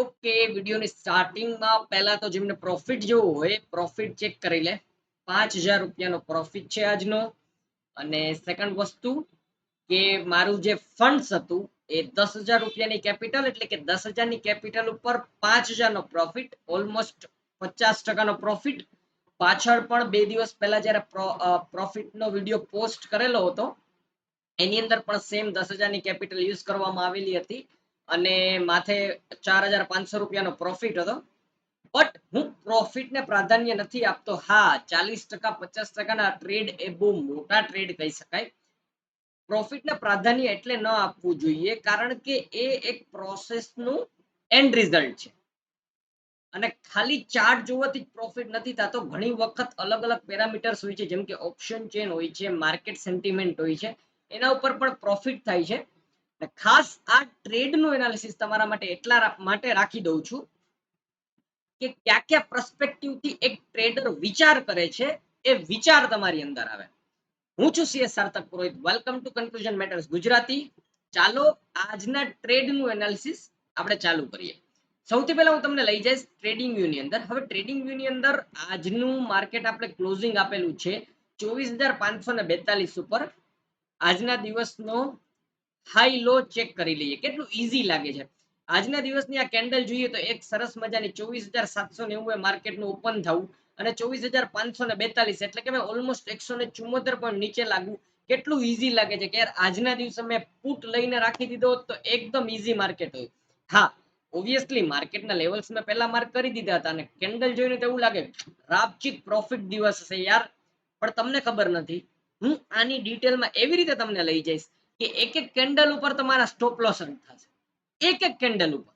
Okay વિડીયોની સ્ટાર્ટિંગમાં પહેલા તો જેમને પ્રોફિટ જોવું હોય પ્રોફિટ ચેક કરી લે. પાંચ હજાર રૂપિયાનો પ્રોફિટ છે આજનો. અને સેકન્ડ વસ્તુ કે મારું જે ફંડ્સ હતું એ દસ હજાર રૂપિયાની કેપિટલ એટલે કે દસ હજારની કેપિટલ ઉપર પાંચ હજારનો પ્રોફિટ ઓલમોસ્ટ પચાસ ટકાનો પ્રોફિટ પાછળ પણ બે દિવસ પહેલા જ્યારે પ્રોફિટનો વીડિયો પોસ્ટ કરેલો હતો, એની અંદર પણ સેમ દસ હજારની કેપિટલ યુઝ કરવામાં આવેલી હતી. અને માથે ચાર હજાર પાંચસો રૂપિયાનો પ્રોફિટ હતો. બટ હું પ્રોફિટને પ્રાધાન્ય નથી આપતો. હા, ચાલીસ ટકા, પચાસ ટકાના ટ્રેડ એ બહુ મોટા ટ્રેડ કહી શકાય. પ્રોફિટને પ્રાધાન્ય એટલે ન આપવું જોઈએ, કારણ કે એ એક પ્રોસેસનું એન્ડ રિઝલ્ટ છે. અને ખાલી ચાર્ટ જોવાથી જ પ્રોફિટ નથી થતો. ઘણી વખત અલગ અલગ પેરામીટર્સ હોય છે, જેમ કે ઓપ્શન ચેન હોય છે માર્કેટ સેન્ટિમેન્ટ હોય છે, એના ઉપર પણ પ્રોફિટ થાય છે. ખાસ આ ટ્રેડનું એનાલિસિસ તમારા માટે એટલા માટે રાખી દઉં છું કે કયા કયા પ્રસ્પેક્ટિવથી એક ટ્રેડર વિચાર કરે છે એ વિચાર તમારી અંદર આવે. હું છું CS Sarthak Purohit. Welcome to conclusion matters Gujarati. ચાલો આજના ટ્રેડનું એનાલિસિસ આપણે ચાલુ કરીએ. સૌથી પહેલા હું તમને લઈ જઈશ ટ્રેડિંગ વ્યૂની અંદર. હવે ટ્રેડિંગ વ્યૂની અંદર આજનું માર્કેટ આપણે ક્લોઝિંગ આપેલું છે ચોવીસ હજાર પાંચસો ને બેતાલીસ ઉપર. આજના દિવસનો હાઈ લો ચેક કરી લઈએ. કેટલું ઈઝી લાગે છે. આજના દિવસની આ કેન્ડલ જોઈએ તો એક સરસ મજાની ચોવીસ હજાર સાતસો નેવું માર્કેટનું ઓપન થવું અને ચોવીસ હજાર પાંચસો ને બેતાલીસ એટલે કે ઓલમોસ્ટ એકસો ને ચુમ્મોતેર પોઈન્ટ નીચે લાગવું. કેટલું ઈઝી લાગે છે કે યાર આજના દિવસે મેં પુટ લઈને રાખી દીધો તો એકદમ ઈઝી માર્કેટ હોય. હા ઓબ્વિયસલી માર્કેટના લેવલ્સ મેં પહેલા માર્ક કરી દીધા હતા અને કેન્ડલ જોઈને તો એવું લાગે રાપચીક પ્રોફિટ દિવસ હશે યાર. પણ તમને ખબર નથી, હું આની ડિટેલમાં એવી રીતે તમને લઈ જઈશ. કે એક એક કેન્ડલ ઉપર તમારા સ્ટોપ લોસ થશે. એક એક કેન્ડલ ઉપર.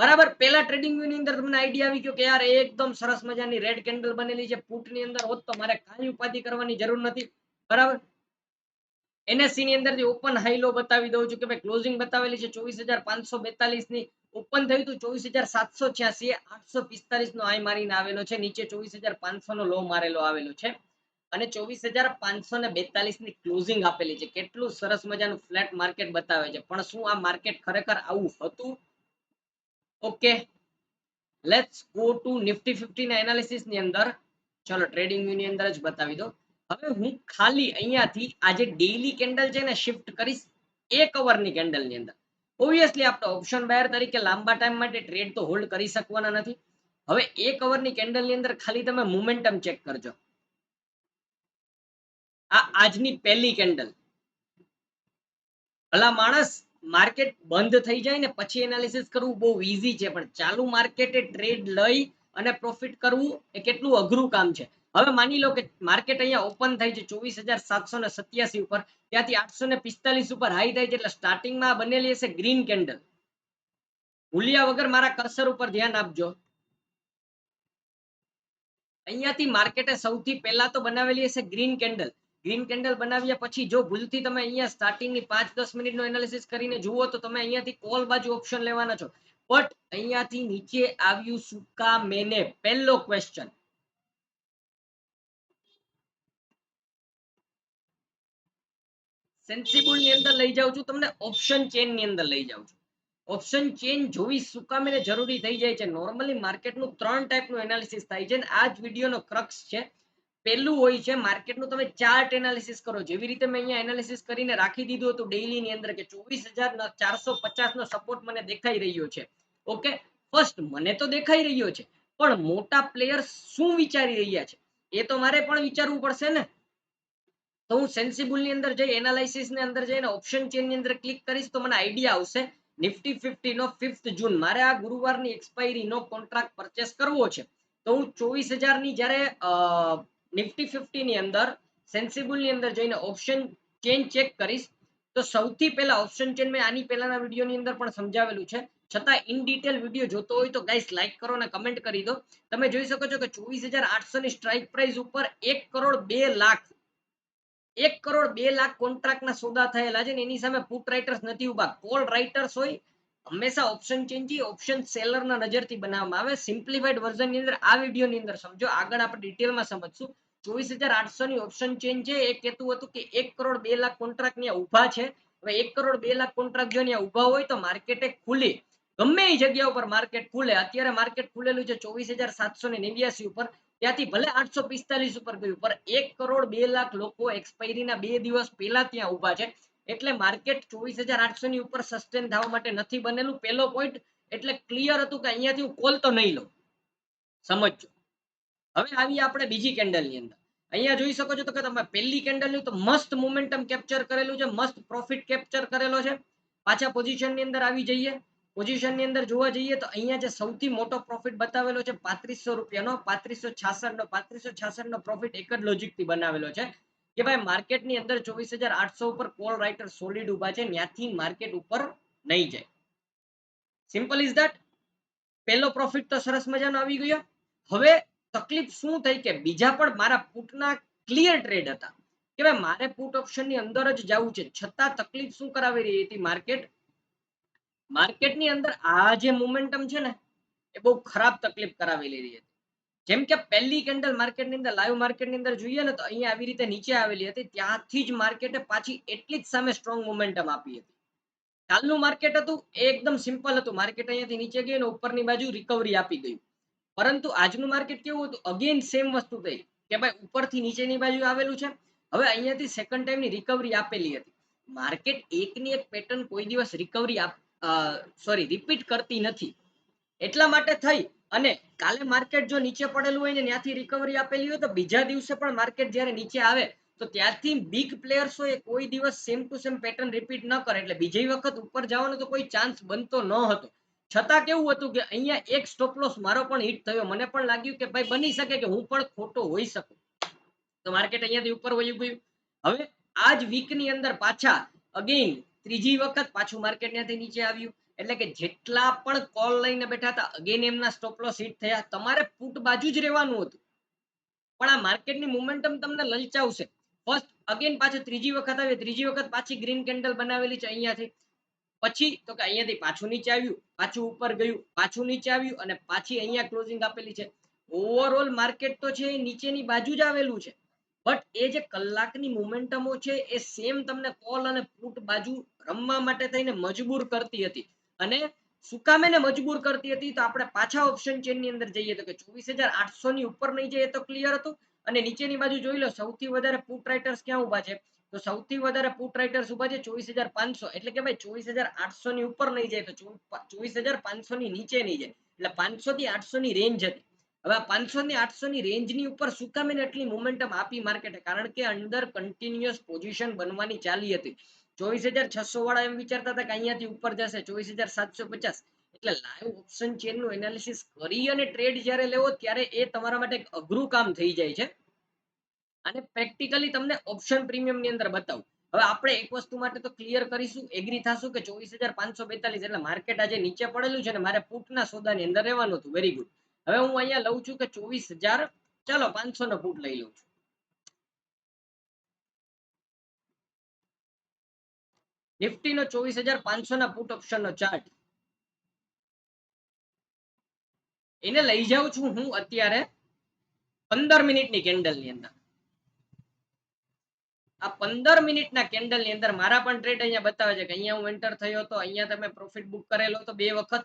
બરાબર? પેલા ટ્રેડિંગ વ્યૂ અંદર તમને આઈડિયા આવી ગયો કે યાર એકદમ સરસ મજાની રેડ કેન્ડલ બનેલી છે. પુટ અંદર હોત તો મારે કાંઈ ઉપાધિ કરવાની જરૂર નથી. બરાબર? એનએસસી ની અંદર જે ઓપન હાઈ લો બતાવી દઉં છું કે ભાઈ ક્લોઝિંગ બતાવેલી છે ચોવીસ હજાર પાંચસો બેતાલીસની. ઓપન થયું હતું ચોવીસ હજાર સાતસો છ્યાસી આઠસો પિસ્તાલીસ નો આઈ મારીને આવેલો છે. નીચે ચોવીસ હજાર પાંચસો નો લો મારેલો આવેલો છે. અને ચોવીસ હજાર પાંચસો ને બેતાલીસની ક્લોઝિંગ આપેલી છે. કેટલું સરસ મજાનું ફ્લેટ માર્કેટ બતાવે છે. પણ શું આ માર્કેટ ખરેખર આવું હતું? Okay let's go to Nifty fifty ના એનાલિસિસની અંદર. ચલો ટ્રેડિંગની અંદર જ બતાવી દો હવે હું ખાલી અહીંયાથી આજે ડેઈલી કેન્ડલ છે ને શિફ્ટ કરીશ એક અવરની કેન્ડલની અંદર. ઓબ્વિયસલી આપણે ઓપ્શન બાયર તરીકે લાંબા ટાઈમ માટે ટ્રેડ તો હોલ્ડ કરી શકવાના નથી. હવે એક ની કેન્ડલની અંદર ખાલી તમે મોમેન્ટમ ચેક કરજો. આ આજની પહેલી કેન્ડલ. ભલા માણસ માર્કેટ બંધ થઈ જાય ને પછી એનાલિસિસ કરવું બહુ ઈઝી છે, પણ ચાલુ માર્કેટે ટ્રેડ લઈ અને પ્રોફિટ કરવું એ કેટલું અઘરું કામ છે. હવે માની લો કે માર્કેટ અહીંયા ઓપન થાય છે ચોવીસ હજાર સાતસો ને સત્યાસી ઉપર, ત્યાંથી આઠસો ને પિસ્તાલીસ ઉપર હાઈ થાય છે એટલે સ્ટાર્ટિંગમાં બનેલી હશે ગ્રીન કેન્ડલ ભૂલ્યા વગર મારા કર્સર ઉપર ધ્યાન આપજો. અહીંયાથી માર્કેટે સૌથી પહેલા તો બનાવેલી હશે ગ્રીન કેન્ડલ ગ્રીન કેન્ડલ બનાવ્યા પછી જો ભૂલથી તમે અહીંયા સ્ટાર્ટિંગની પાંચ દસ મિનિટનો એનાલિસિસ કરીને જુઓ તો તમે અહીંયાથી કોલ બાજુ ઓપ્શન લેવાના છો. બટ અહીંયાથી નીચે આવ્યું સુકા મેને? પહેલો ક્વેશ્ચન સેન્સિબલની અંદર લઈ જાઉં છું, તમને ઓપ્શન ચેનની અંદર લઈ જાઉં છું. ઓપ્શન ચેન જોવી સુકામીને જરૂરી થઈ જાય છે. નોર્મલી માર્કેટનું ત્રણ ટાઈપનું એનાલિસિસ થાય છે અને આ જ વિડીયોનો ક્રક્સ છે. પહેલું હોય છે, માર્કેટનું તમે ચાર્ટ એનાલિસિસ કરો. જેવી રીતે મેં અહીંયા એનાલિસિસ કરીને રાખી દીધું હતું ડેઇલીની અંદર કે ચોવીસ હજાર ચારસો પચાસ નો સપોર્ટ મને દેખાઈ રહ્યો છે. ઓકે? ફર્સ્ટ મને તો દેખાઈ રહ્યો છે. પણ મોટા પ્લેયર શું વિચારી રહ્યા છે? એ તો મારે પણ વિચારવું પડશે ને. તો હું સેન્સિબલની અંદર જઈ એનાલિસિસની અંદર જઈને ઓપ્શન ચેનની અંદર ક્લિક કરીશ તો મને આઈડિયા આવશે. નિફ્ટી ફિફ્ટી નો ફિફ્થ જૂન મારે આ ગુરુવારની એક્સપાયરી નો કોન્ટ્રાક્ટ પરચેસ કરવો છે. તો હું ચોવીસની જ્યારે નિફ્ટી ફિફ્ટીની અંદર, સેન્સિબલની અંદર જઈને ઓપ્શન ચેન ચેક કરીશ. તો સૌથી પહેલા ઓપ્શન ચેન મેં આની પહેલાના વિડીયોની અંદર પણ સમજાવેલું છે. છતાં ઇન ડિટેલ વીડિયો જોતો હોય તો ગાઈસ લાઈક કરો અને કમેન્ટ કરી દો. તમે જોઈ શકો છો કે ચોવીસ હજાર આઠસો ની સ્ટ્રાઇક પ્રાઇસ ઉપર એક કરોડ બે લાખ, એક કરોડ બે લાખ કોન્ટ્રાક્ટના સોદા થયેલા છે એની સામે પુટ રાઇટર્સ નથી ઊભા કોલ રાઇટર્સ હોય, હંમેશા ઓપ્શન ચેન્જી ઓપ્શન સેલરના નજરથી બનાવવામાં આવે. સિમ્પ્લિફાઈડ વર્ઝનની અંદર આ વિડીયોની અંદર સમજો. આગળ આપણે ડિટેલમાં સમજશું. ચોવીસ હજાર આઠસો ની ઓપ્શન ચેન્જ છે, એ કહેતું હતું કે એક કરોડ બે લાખ કોન્ટ્રાક્ટ ત્યાં ઊભા છે. હવે એક કરોડ બે લાખ કોન્ટ્રાક્ટ જો ત્યાં ઊભા હોય તો માર્કેટે ખુલી. ગમે એ જગ્યા ઉપર માર્કેટ ખુલે. અત્યારે માર્કેટ ખુલેલું છે ચોવીસ હજાર સાતસો ને ઉપર. ત્યાંથી ભલે આઠસો પિસ્તાલીસ ઉપર ગયું પર એક કરોડ બે લાખ લોકો એક્સપાયરીના બે દિવસ પહેલા ત્યાં ઊભા છે. એટલે માર્કેટ ચોવીસ હજાર આઠસો ની ઉપર સસ્ટેન થવા માટે નથી બનેલું. પહેલો પોઈન્ટ એટલે ક્લિયર હતું કે અહીંયાથી હું કોલ તો નહીં લઉં. સમજજો. હવે આવીએ આપણે બીજી કેન્ડલની અંદર. અહીંયા જોઈ શકો છો તો કે તમે પહેલી કેન્ડલનું તો મસ્ત મોમેન્ટમ કેપ્ચર કરેલું છે, મસ્ત પ્રોફિટ કેપ્ચર કરેલો છે. પાછા પોઝિશનની અંદર આવી જઈએ. પોઝિશનની અંદર જોવા જઈએ તો અહીંયા જે સૌથી મોટો પ્રોફિટ બતાવેલો છે, પાંત્રીસો રૂપિયાનો, પાંત્રીસો છાસઠ નો પાંત્રીસો છાસઠ નો પ્રોફિટ એક જ લોજિકથી બનાવેલો છે કે ભાઈ માર્કેટની અંદર ચોવીસ હજાર આઠસો ઉપર કોલ રાઇટર સોલિડ ઊભા છે ત્યાંથી માર્કેટ ઉપર નહીં જાય. સિમ્પલ ઇઝ ધેટ પહેલો પ્રોફિટ તો સરસ મજાનો આવી ગયો. હવે તકલીફ શું થઈ કે બીજા પણ મારા પુટના ક્લિયર ટ્રેડ હતા. કે ભાઈ મારે પુટ ઓપ્શનની અંદર જ જવું છે. છતાં તકલીફ શું કરાવી રહી હતી માર્કેટ માર્કેટની અંદર આ જે મોમેન્ટમ છે ને, એ બહુ ખરાબ તકલીફ કરાવી રહી હતી. જેમ કે પહેલી કેન્ડલ માર્કેટની અંદર લાઈવ માર્કેટની અંદર જોઈએ ને, તો અહીંયા આવી રીતે નીચે આવેલી હતી. ત્યાંથી જ માર્કેટે પાછી એટલી જ સામે સ્ટ્રોંગ મોમેન્ટમ આપી હતી. કાલનું માર્કેટ હતું એકદમ સિમ્પલ હતું. માર્કેટ અહીંયાથી નીચે ગયું અને ઉપરની બાજુ રિકવરી આપી ગયું. પરંતુ આજનું માર્કેટ કેવું હતું? અગેન સેમ વસ્તુ થઈ. કે ભાઈ, ઉપરથી નીચેની બાજુ આવેલું છે. હવે અહીંયાથી સેકન્ડ ટાઈમની રિકવરી આપેલી હતી. માર્કેટ એકની એક પેટર્ન કોઈ દિવસ રિકવરી સોરી રિપીટ કરતી નથી. એટલા માટે થઈ. અને કાલે માર્કેટ જો નીચે પડેલું હોય ને ત્યાંથી રિકવરી આપેલી હોય તો બીજા દિવસે પણ માર્કેટ જ્યારે નીચે આવે, તો ત્યાંથી બિગ પ્લેયર્સો એ કોઈ દિવસ same to same pattern repeat ન કરે. એટલે બીજી વખત ઉપર જવાનો તો કોઈ ચાન્સ બનતો ન હતો. છતાં કેવું હતું કે અહીંયા એક સ્ટોપ લોસ મારો પણ હિટ થયો. મને પણ લાગ્યું કે ભાઈ બની શકે કે હું પણ ખોટો હોઈ શકું. તો માર્કેટ અહીંયાથી ઉપર વયું ગયું હવે આ જ વીકની અંદર પાછા અગેન ત્રીજી વખત પાછું માર્કેટ ત્યાંથી નીચે આવ્યું. એટલે કે જેટલા પણ કોલ લઈને બેઠા હતા અગેન એમના સ્ટોપ લોસ હિટ થયા. તમારે પુટ બાજુ જ રહેવાનું હતું. પણ આ માર્કેટની મોમેન્ટમ તમને લલચાવશે. ફર્સ્ટ અગેન પાછું ત્રીજી વખત આવે ત્રીજી વખત પાછી ગ્રીન કેન્ડલ બનાવેલી છે અહીંયાથી. પછી તો કે અહીંયાથી પાછું નીચે આવ્યું, પાછું ઉપર ગયું, પાછું નીચે આવ્યું અને પાછી અહીંયા ક્લોઝિંગ આપેલી છે. ઓવરઓલ માર્કેટ તો છે એ નીચેની બાજુ જ આવેલું છે. બટ એ જે કલાકની મોમેન્ટમો છે એ સેમ તમને કોલ અને પુટ બાજુ રમવા માટે થઈને મજબૂર કરતી હતી. અને સુકામે ને મજબૂર કરતી હતી? તો આપણે પાછા ઓપ્શન ચેનની અંદર જઈએ તો કે ચોવીસ હજાર આઠસો ની ઉપર નહીં જઈએ તો ક્લિયર હતું. અને નીચેની બાજુ જોઈ લો, સૌથી વધારે પુટ રાઇટર્સ ક્યાં ઊભા છે? તો સૌથી વધારે પુટ રાઇટર્સ ઊભા છે ચોવીસ હજાર પાંચસો. એટલે કે ભાઈ ચોવીસ હજાર આઠસો ની ઉપર નહીં જાય તો ચોવીસ હજાર પાંચસો ની નીચે નહીં જાય. એટલે પાંચસો થી આઠસો ની રેન્જ હતી. હવે પાંચસો થી આઠસો ની રેન્જની ઉપર સુકામે એટલી મોમેન્ટમ આપી માર્કેટે કારણ કે અંદર કન્ટિન્યુઅસ પોઝિશન બનવાની ચાલી હતી. ચોવીસ હજાર છસો વાળા એમ વિચારતા હતા કે અહીંયાથી ઉપર જશે, ચોવીસ હજાર સાતસો પચાસ. એટલે લાઈવ ઓપ્શન ચેનનું એનાલિસિસ કરી અને ટ્રેડ જ્યારે લેવો, ત્યારે એ તમારા માટે અઘરું કામ થઈ જાય છે. અને પ્રેક્ટિકલી તમને ઓપ્શન પ્રીમિયમની અંદર બતાવું. હવે આપણે એક વસ્તુ માટે તો ક્લિયર કરીશું એગ્રી થશું કે ચોવીસ એટલે માર્કેટ આજે નીચે પડેલું છે ને મારે પુટના સોદાની અંદર રહેવાનું હતું. વેરી ગુડ હવે હું અહીંયા લઉં છું કે ચોવીસ હજાર, ચાલો પાંચસો નો ફૂટ લઈ લઉં છું. નિફ્ટી નો ચોવીસ હજાર પાંચસો ના પુટ ઓપ્શન નો ચાર્ટ એને લઈ જાઉં છું હું અત્યારે પંદર મિનિટની કેન્ડલની અંદર. આ પંદર મિનિટના કેન્ડલની અંદર મારા પણ ટ્રેડ અહીંયા બતાવે છે કે અહીંયા હું એન્ટર થયો તો અહીંયા તમે પ્રોફિટ બુક કરેલો તો બે વખત.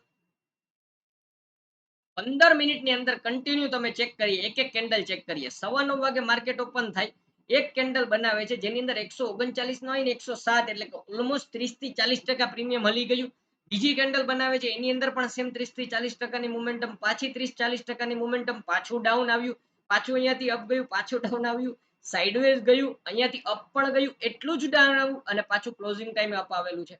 પંદર મિનિટની અંદર કન્ટિન્યુ તમે ચેક કરીએ એક એક કેન્ડલ ચેક કરીએ. સવા નવ વાગે માર્કેટ ઓપન થાય, એક કેન્ડલ બનાવે છે, જેની અંદર એકસો ઓગણચાલીસ નો હોય ને એકસો સાત, એટલે કે ઓલમોસ્ટ ત્રીસથી ચાલીસ ટકા પ્રીમિયમ હલી ગયું. બીજી કેન્ડલ બનાવે છે, એની અંદર પણ સેમ ત્રીસથી ચાલીસ ટકાની મુમેન્ટમ પાછી ત્રીસ ચાલીસ ટકાની મુમેન્ટમ પાછું ડાઉન આવ્યું. પાછું અહીંયાથી અપ ગયું, પાછું ડાઉન આવ્યું. સાઇડવેઝ ગયું, અહીંયાથી અપ પણ ગયું, એટલું જ ડાઉન આવ્યું અને પાછું ક્લોઝિંગ ટાઈમે અપ આવેલું છે.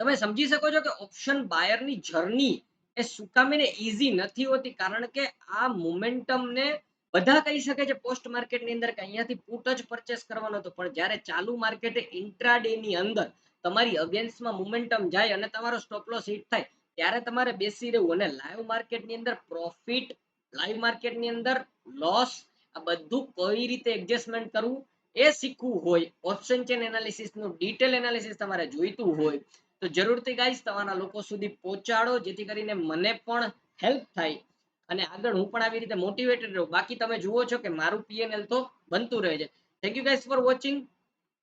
તમે સમજી શકો છો કે ઓપ્શન બાયરની જર્ની એ સુકામીને ઈઝી નથી હોતી, કારણ કે આ મોમેન્ટમને બધા કહી શકે છે પોસ્ટ માર્કેટની અંદર કે અહીંયાથી પુટ જ પરચેસ કરવાનો હતો, પણ જ્યારે ચાલુ માર્કેટે ઇન્ટ્રાડે ની અંદર તમારી અગેન્સ્ટમાં મોમેન્ટમ જાય અને તમારો સ્ટોપ લોસ હિટ થાય, ત્યારે તમારે બેસી રહેવું અને લાઈવ માર્કેટની અંદર પ્રોફિટ લાઈવ માર્કેટની અંદર લોસ આ બધું કઈ રીતે એડજસ્ટમેન્ટ કરવું એ શીખવું હોય. ઓપ્શન ચેન એનાલિસિસનું ડિટેલ એનાલિસિસ તમારે જોઈતું હોય તો જરૂરથી ગાઈસ તમારા લોકો સુધી પહોંચાડો, જેથી કરીને મને પણ હેલ્પ થાય. અને આગળ હું પણ આવી રીતે મોટિવેટેડ રહું. બાકી તમે જુઓ છો કે મારું પીએનએલ તો બનતું રહે છે. Thank you guys for watching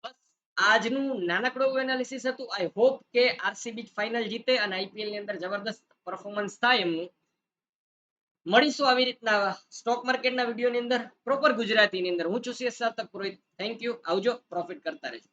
બસ આજનું નાનકડું એનાલિસિસ હતું. આઈ હોપ કે આરસીબી ફાઇનલ જીતે અને આઈપીએલની અંદર જબરદસ્ત પરફોર્મન્સ થાય એમનું. મળીશું આવી રીતના સ્ટોક માર્કેટના વિડીયોની અંદર પ્રોપર ગુજરાતીની અંદર. હું છું CS Sarthak Purohit. Thank you આવજો. પ્રોફિટ કરતા રહેજો.